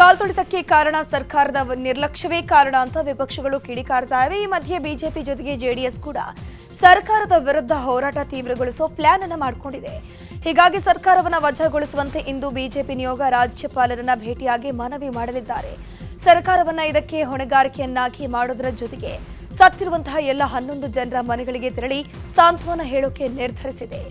ಕಾಲ್ತುಳಿತಕ್ಕೆ ಕಾರಣ ಸರ್ಕಾರದ ನಿರ್ಲಕ್ಷ್ಯವೇ ಕಾರಣ ಅಂತ ವಿಪಕ್ಷಗಳು ಕಿಡಿಕಾರ್ತಾ ಇವೆ ಈ ಮಧ್ಯೆ ಬಿಜೆಪಿ ಜೊತೆಗೆ ಜೆಡಿಎಸ್ ಕೂಡ ಸರ್ಕಾರದ ವಿರುದ್ಧ ಹೋರಾಟ ತೀವ್ರಗೊಳಿಸೋ ಪ್ಲಾನ್ ಅನ್ನು ಮಾಡಿಕೊಂಡಿದೆ. ಹೀಗಾಗಿ ಸರ್ಕಾರವನ್ನು ವಜಾಗೊಳಿಸುವಂತೆ ಇಂದು ಬಿಜೆಪಿ ನಿಯೋಗ ರಾಜ್ಯಪಾಲರನ್ನ ಭೇಟಿಯಾಗಿ ಮನವಿ ಮಾಡಲಿದ್ದಾರೆ. ಸರ್ಕಾರವನ್ನ ಇದಕ್ಕೆ ಹೊಣೆಗಾರಿಕೆಯನ್ನಾಗಿ ಮಾಡೋದರ ಜೊತೆಗೆ ಸತ್ತಿರುವಂತಹ ಎಲ್ಲ ಹನ್ನೊಂದು ಜನರ ಮನೆಗಳಿಗೆ ತೆರಳಿ ಸಾಂತ್ವನ ಹೇಳೋಕೆ ನಿರ್ಧರಿಸಿದೆ.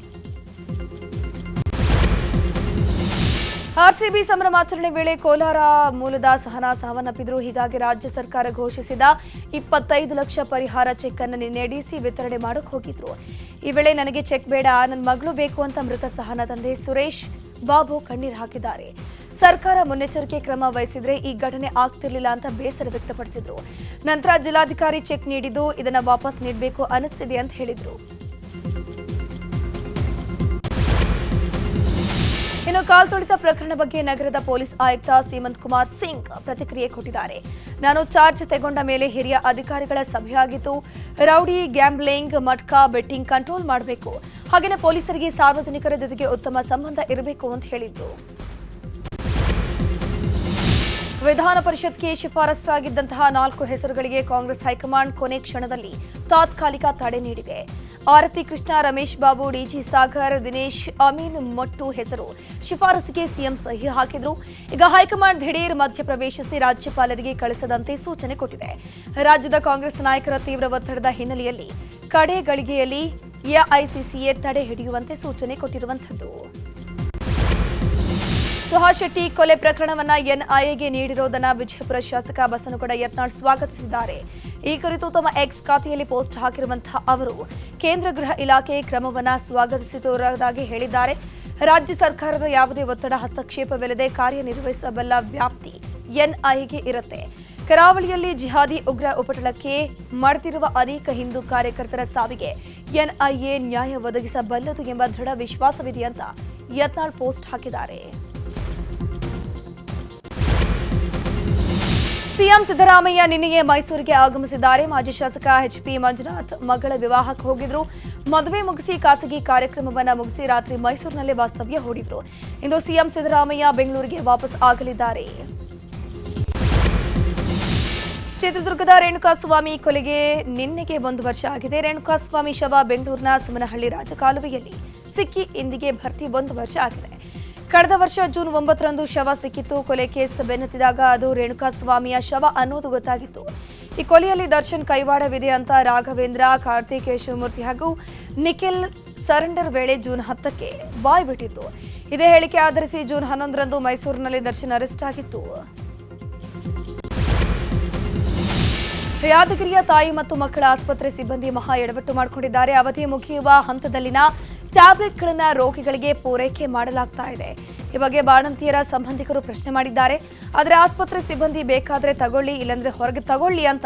ಆರ್ಸಿಬಿ ಸಂಭ್ರಮಾಚರಣೆ ವೇಳೆ ಕೋಲಾರ ಮೂಲದ ಸಹನಾ ಸಾವನ್ನಪ್ಪಿದ್ರು. ಹೀಗಾಗಿ ರಾಜ್ಯ ಸರ್ಕಾರ ಘೋಷಿಸಿದ ಇಪ್ಪತ್ತೈದು ಲಕ್ಷ ಪರಿಹಾರ ಚೆಕ್ ಅನ್ನು ನಿನ್ನೆ ಡಿಸಿ ವಿತರಣೆ ಮಾಡಕ್ ಹೋಗಿದ್ರು. ಈ ವೇಳೆ ನನಗೆ ಚೆಕ್ ಬೇಡ ನನ್ನ ಮಗಳು ಬೇಕು ಅಂತ ಮೃತ ಸಹನಾ ತಂದೆ ಸುರೇಶ್ ಬಾಬು ಕಣ್ಣೀರು ಹಾಕಿದ್ದಾರೆ. ಸರ್ಕಾರ ಮುನ್ನೆಚ್ಚರಿಕೆ ಕ್ರಮ ವಹಿಸಿದ್ರೆ ಈ ಘಟನೆ ಆಗ್ತಿರ್ಲಿಲ್ಲ ಅಂತ ಬೇಸರ ವ್ಯಕ್ತಪಡಿಸಿದ್ರು. ನಂತರ ಜಿಲ್ಲಾಧಿಕಾರಿ ಚೆಕ್ ನೀಡಿದ್ದು ಇದನ್ನ ವಾಪಸ್ ನೀಡಬೇಕು ಅನಿಸ್ತಿದೆ ಅಂತ ಹೇಳಿದ್ರು. ಇನ್ನು ಕಾಲ್ತುಳಿತ ಪ್ರಕರಣ ಬಗ್ಗೆ ನಗರದ ಪೊಲೀಸ್ ಆಯುಕ್ತ ಸೀಮಂತ್ ಕುಮಾರ್ ಸಿಂಗ್ ಪ್ರತಿಕ್ರಿಯೆ ಕೊಟ್ಟಿದ್ದಾರೆ. ನಾನು ಚಾರ್ಜ್ ತೆಗೊಂಡ ಮೇಲೆ ಹಿರಿಯ ಅಧಿಕಾರಿಗಳ ಸಭೆಯಾಗಿತ್ತು rowdy, gambling, matka betting control ಮಾಡಬೇಕು. ಹಾಗೆಯೇ ಪೊಲೀಸರಿಗೆ ಸಾರ್ವಜನಿಕರ ಜೊತೆಗೆ ಉತ್ತಮ ಸಂಬಂಧ ಇರಬೇಕು ಅಂತ ಹೇಳಿದ್ದು ವಿಧಾನ ಪರಿಷತ್ಗೆ ಶಿಫಾರಸ್ಸಾಗಿದ್ದಂತಹ ನಾಲ್ಕು ಹೆಸರುಗಳಿಗೆ ಕಾಂಗ್ರೆಸ್ ಹೈಕಮಾಂಡ್ ಕೊನೆ ಕ್ಷಣದಲ್ಲಿ ತಾತ್ಕಾಲಿಕ ತಡೆ ನೀಡಿದೆ. ಆರತಿ ಕೃಷ್ಣ, ರಮೇಶ್ ಬಾಬು, ಡಿಜಿ ಸಾಗರ್, ದಿನೇಶ್, ಅಮೀನ್ ಮೊಟ್ಟು ಹೆಸರು. ಶಿಫಾರಸಿಗೆ ಸಿಎಂ ಸಹಿ ಹಾಕಿದ್ರು. ಈಗ ಹೈಕಮಾಂಡ್ ದಿಢೀರ್ ಮಧ್ಯಪ್ರವೇಶಿಸಿ ರಾಜ್ಯಪಾಲರಿಗೆ ಕಳಿಸದಂತೆ ಸೂಚನೆ ಕೊಟ್ಟಿದೆ. ರಾಜ್ಯದ ಕಾಂಗ್ರೆಸ್ ನಾಯಕರ ತೀವ್ರ ಒತ್ತಡದ ಹಿನ್ನೆಲೆಯಲ್ಲಿ ಕಡೆ ಗಳಿಗೆಯಲ್ಲಿ ಎಐಸಿಸಿಎ ತಡೆ ಹಿಡಿಯುವಂತೆ ಸೂಚನೆ ಕೊಟ್ಟಿರುವಂಥದ್ದು. ಸುಹಾಸ್ ಶೆಟ್ಟಿ ಕೊಲೆ ಪ್ರಕರಣವನ್ನ ಎನ್ಐಎಗೆ ನೀಡಿರೋದನ್ನು ವಿಜಯಪುರ ಶಾಸಕ ಬಸನಗೌಡ ಯತ್ನಾಳ್ ಸ್ವಾಗತಿಸಿದ್ದಾರೆ. ಈ ಕುರಿತು ತಮ್ಮ ಎಕ್ಸ್ ಖಾತೆಯಲ್ಲಿ ಪೋಸ್ಟ್ ಹಾಕಿರುವಂತಹ ಅವರು ಕೇಂದ್ರ ಗೃಹ ಇಲಾಖೆ ಕ್ರಮವನ್ನ ಸ್ವಾಗತಿಸಿರುವುದಾಗಿ ಹೇಳಿದ್ದಾರೆ. ರಾಜ್ಯ ಸರ್ಕಾರದ ಯಾವುದೇ ಒತ್ತಡ, ಹಸ್ತಕ್ಷೇಪವಿಲ್ಲದೆ ಕಾರ್ಯನಿರ್ವಹಿಸಬಲ್ಲ ವ್ಯಾಪ್ತಿ ಎನ್ಐಎಗೆ ಇರುತ್ತೆ. ಕರಾವಳಿಯಲ್ಲಿ ಜಿಹಾದಿ ಉಗ್ರ ಉಪಟಳಕ್ಕೆ ಮಾಡುತ್ತಿರುವ ಅನೇಕ ಹಿಂದೂ ಕಾರ್ಯಕರ್ತರ ಸಾವಿಗೆ ಎನ್ಐಎ ನ್ಯಾಯ ಒದಗಿಸಬಲ್ಲದು ಎಂಬ ದೃಢ ವಿಶ್ವಾಸವಿದೆ ಅಂತ ಯತ್ನಾಳ್ ಪೋಸ್ಟ್ ಹಾಕಿದ್ದಾರೆ. ಸಿಎಂ ಸಿದ್ದರಾಮಯ್ಯ ನಿನ್ನೆಯೇ ಮೈಸೂರಿಗೆ ಆಗಮಿಸಿದ್ದಾರೆ. ಮಾಜಿ ಶಾಸಕ ಎಚ್ಪಿ ಮಂಜುನಾಥ್ ಮಗಳ ವಿವಾಹಕ್ಕೆ ಹೋಗಿದ್ರು. ಮದುವೆ ಮುಗಿಸಿ ಖಾಸಗಿ ಕಾರ್ಯಕ್ರಮವನ್ನ ಮುಗಿಸಿ ರಾತ್ರಿ ಮೈಸೂರಿನಲ್ಲೇ ವಾಸ್ತವ್ಯ ಹೂಡಿದ್ರು. ಇಂದು ಸಿಎಂ ಸಿದ್ದರಾಮಯ್ಯ ಬೆಂಗಳೂರಿಗೆ ವಾಪಸ್ ಆಗಲಿದ್ದಾರೆ. ಚಿತ್ರದುರ್ಗದ ರೇಣುಕಾಸ್ವಾಮಿ ಕೊಲೆಗೆ ನಿನ್ನೆಗೆ ಒಂದು ವರ್ಷ ಆಗಿದೆ. ರೇಣುಕಾಸ್ವಾಮಿ ಶವ ಬೆಂಗಳೂರಿನ ಸುಮನಹಳ್ಳಿ ರಾಜಕಾಲುವೆಯಲ್ಲಿ ಸಿಕ್ಕಿ ಇಂದಿಗೆ ಭರ್ತಿ ಒಂದು ವರ್ಷ ಆಗಿದೆ. ಕಳೆದ ವರ್ಷ ಜೂನ್ ಒಂಬತ್ತರಂದು ಶವ ಸಿಕ್ಕಿತ್ತು. ಕೊಲೆ ಕೇಸ್ ಬೆನ್ನತ್ತಿದಾಗ ಅದು ರೇಣುಕಾಸ್ವಾಮಿಯ ಶವ ಅನ್ನೋದು ಗೊತ್ತಾಗಿತ್ತು. ಈ ಕೊಲೆಯಲ್ಲಿ ದರ್ಶನ್ ಕೈವಾಡವಿದೆ ಅಂತ ರಾಘವೇಂದ್ರ ಕಾರ್ತಿಕ್ ಶಿವಮೂರ್ತಿ ಹಾಗೂ ನಿಖಿಲ್ ಸರೆಂಡರ್ ವೇಳೆ ಜೂನ್ ಹತ್ತಕ್ಕೆ ಬಾಯ್ ಬಿಟ್ಟಿತ್ತು. ಇದೇ ಹೇಳಿಕೆ ಆಧರಿಸಿ ಜೂನ್ ಹನ್ನೊಂದರಂದು ಮೈಸೂರಿನಲ್ಲಿ ದರ್ಶನ್ ಅರೆಸ್ಟ್ ಆಗಿತ್ತು. ಯಾದಗಿರಿಯ ತಾಯಿ ಮತ್ತು ಮಕ್ಕಳ ಆಸ್ಪತ್ರೆ ಸಿಬ್ಬಂದಿ ಮಹಾ ಎಡವಟ್ಟು ಮಾಡಿಕೊಂಡಿದ್ದಾರೆ. ಅವಧಿ ಮುಗಿಯುವ ಹಂತದಲ್ಲಿನ ಟ್ಯಾಬ್ಲೆಟ್ಗಳನ್ನ ರೋಗಿಗಳಿಗೆ ಪೂರೈಕೆ ಮಾಡಲಾಗ್ತಾ ಇದೆ. ಈ ಬಗ್ಗೆ ಬಾಣಂತಿಯರ ಸಂಬಂಧಿಕರು ಪ್ರಶ್ನೆ ಮಾಡಿದ್ದಾರೆ. ಆದರೆ ಆಸ್ಪತ್ರೆ ಸಿಬ್ಬಂದಿ ಬೇಕಾದ್ರೆ ತಗೊಳ್ಳಿ, ಇಲ್ಲಂದ್ರೆ ಹೊರಗೆ ತಗೊಳ್ಳಿ ಅಂತ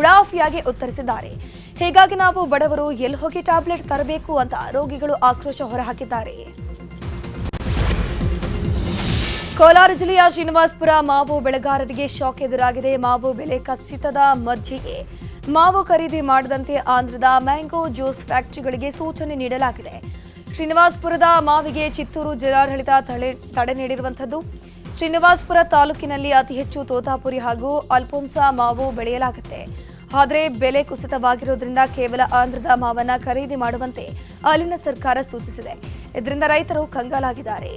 ಉಡಾಫಿಯಾಗಿ ಉತ್ತರಿಸಿದ್ದಾರೆ. ಹೀಗಾಗಿ ನಾವು ಬಡವರು ಎಲ್ಲಿ ಹೋಗಿ ಟ್ಯಾಬ್ಲೆಟ್ ತರಬೇಕು ಅಂತ ರೋಗಿಗಳು ಆಕ್ರೋಶ ಹೊರಹಾಕಿದ್ದಾರೆ. ಕೋಲಾರ ಜಿಲ್ಲೆಯ ಶ್ರೀನಿವಾಸ್ಪುರ ಮಾವು ಬೆಳೆಗಾರರಿಗೆ ಶಾಕ್ ಎದುರಾಗಿದೆ. ಮಾವು ಬೆಲೆ ಕಸಿತದ ಮಧ್ಯೆಯೇ ಮಾವು ಖರೀದಿ ಮಾಡದಂತೆ ಆಂಧ್ರದ ಮ್ಯಾಂಗೋ ಜ್ಯೂಸ್ ಫ್ಯಾಕ್ಟರಿಗಳಿಗೆ ಸೂಚನೆ ನೀಡಲಾಗಿದೆ. ಶ್ರೀನಿವಾಸ್ಪುರದ ಮಾವಿಗೆ ಚಿತ್ತೂರು ಜಿಲ್ಲಾಡಳಿತ ತಡೆ ನೀಡಿರುವಂಥದ್ದು. ಶ್ರೀನಿವಾಸ್ಪುರ ತಾಲೂಕಿನಲ್ಲಿ ಅತಿ ಹೆಚ್ಚು ತೋತಾಪುರಿ ಹಾಗೂ ಅಲ್ಪೋಂಸ ಮಾವು ಬೆಳೆಯಲಾಗುತ್ತೆ. ಆದರೆ ಬೆಲೆ ಕುಸಿತವಾಗಿರುವುದರಿಂದ ಕೇವಲ ಆಂಧ್ರದ ಮಾವನ್ನ ಖರೀದಿ ಮಾಡುವಂತೆ ಅಲ್ಲಿನ ಸರ್ಕಾರ ಸೂಚಿಸಿದೆ. ಇದರಿಂದ ರೈತರು ಕಂಗಾಲಾಗಿದ್ದಾರೆ.